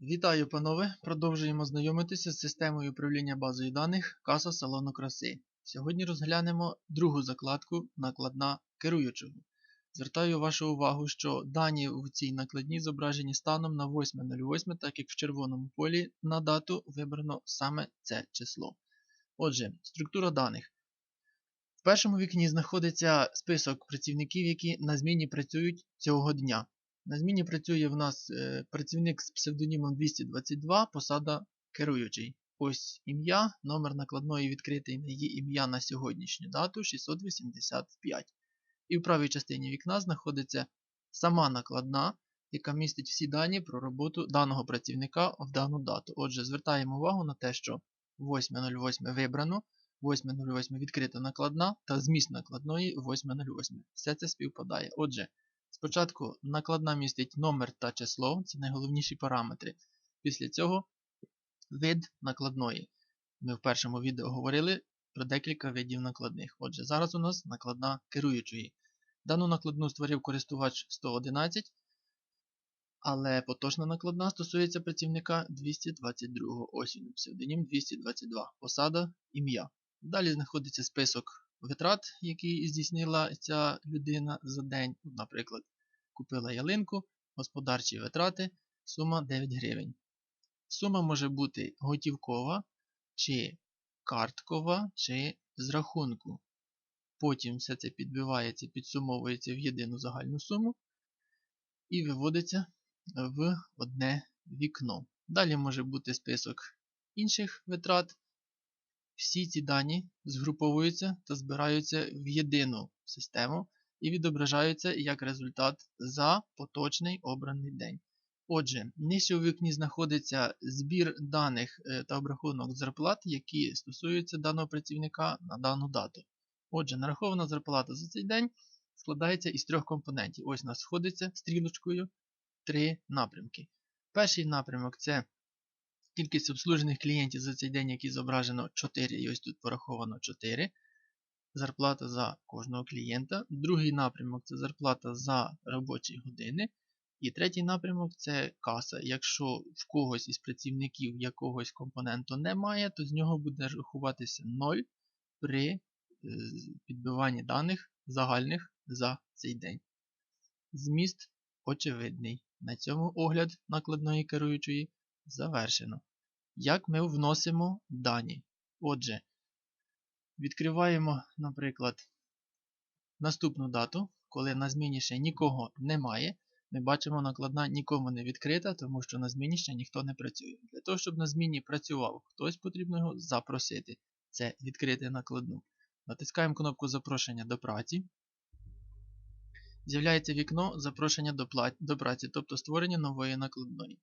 Вітаю, панове! Продовжуємо знайомитися з системою управління базою даних Каса Салону краси. Сьогодні розглянемо другу закладку накладна керуючого. Звертаю вашу увагу, що дані в цій накладній зображені станом на 8.08, так як в червоному полі на дату вибрано саме це число. Отже, структура даних. В першому вікні знаходиться список працівників, які на зміні працюють цього дня. На зміні працює в нас е, працівник з псевдонімом 222, посада керуючий. Ось ім'я, номер накладної відкритий на її ім'я на сьогоднішню дату 685. І в правій частині вікна знаходиться сама накладна, яка містить всі дані про роботу даного працівника в дану дату. Отже, звертаємо увагу на те, що 8.08 вибрано, 8.08 відкрита накладна та зміст накладної 8.08. Все це співпадає. Отже, Спочатку накладна містить номер та число, це найголовніші параметри. Після цього вид накладної. Ми в першому відео говорили про декілька видів накладних. Отже, зараз у нас накладна керуючої. Дану накладну створив користувач 111, але поточна накладна стосується працівника 222 ось він, псевдонім 222, посада, ім'я. Далі знаходиться список витрат, які здійснила ця людина за день. Наприклад, купила ялинку, господарчі витрати, сума 9 гривень. Сума може бути готівкова, чи карткова, чи з рахунку. Потім все це підбивається, підсумовується в єдину загальну суму і виводиться в одне вікно. Далі може бути список інших витрат. Всі ці дані згруповуються та збираються в єдину систему і відображаються як результат за поточний обраний день. Отже, нижче у вікні знаходиться збір даних та обрахунок зарплат, які стосуються даного працівника на дану дату. Отже, нарахована зарплата за цей день складається із трьох компонентів. Ось у нас сходиться стрілочкою три напрямки. Перший напрямок це Кількість обслужених клієнтів за цей день, які зображено 4, і ось тут пораховано 4. Зарплата за кожного клієнта. Другий напрямок це зарплата за робочі години. І третій напрямок це каса. Якщо в когось із працівників якогось компоненту немає, то з нього буде рахуватися 0 при підбиванні даних загальних за цей день. Зміст очевидний. На цьому огляд накладної керуючої завершено. Як ми вносимо дані? Отже, відкриваємо, наприклад, наступну дату, коли на зміні ще нікого немає. Ми бачимо, накладна нікому не відкрита, тому що на зміні ще ніхто не працює. Для того, щоб на зміні працював хтось, потрібно його запросити. Це відкрити накладну. Натискаємо кнопку запрошення до праці. З'являється вікно запрошення до праці, тобто створення нової накладної.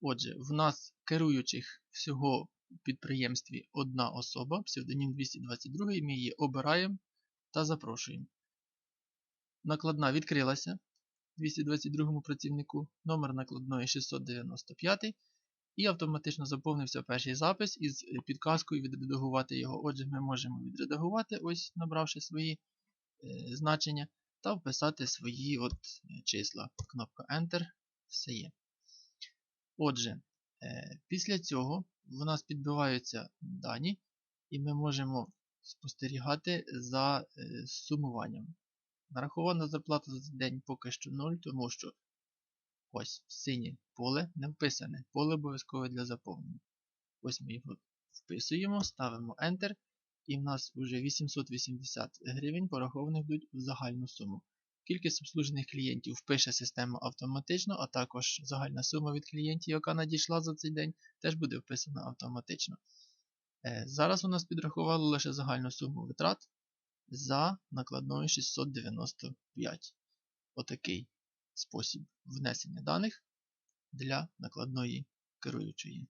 Отже, в нас керуючих всього в підприємстві одна особа, псевдонім 222, ми її обираємо та запрошуємо. Накладна відкрилася 222 працівнику, номер накладної 695 і автоматично заповнився перший запис із підказкою відредагувати його. Отже, ми можемо відредагувати, ось набравши свої е, значення, та вписати свої от числа. Кнопка Enter, все є. Отже, е, після цього в нас підбиваються дані, і ми можемо спостерігати за е, сумуванням. Нарахована зарплата за день поки що 0, тому що ось синє поле не вписане, поле обов'язкове для заповнення. Ось ми його вписуємо, ставимо Enter, і в нас вже 880 гривень порахованих будуть в загальну суму. Кількість обслужених клієнтів впише система автоматично, а також загальна сума від клієнтів, яка надійшла за цей день, теж буде вписана автоматично. Е, зараз у нас підрахувало лише загальну суму витрат за накладною 695. Отакий спосіб внесення даних для накладної керуючої.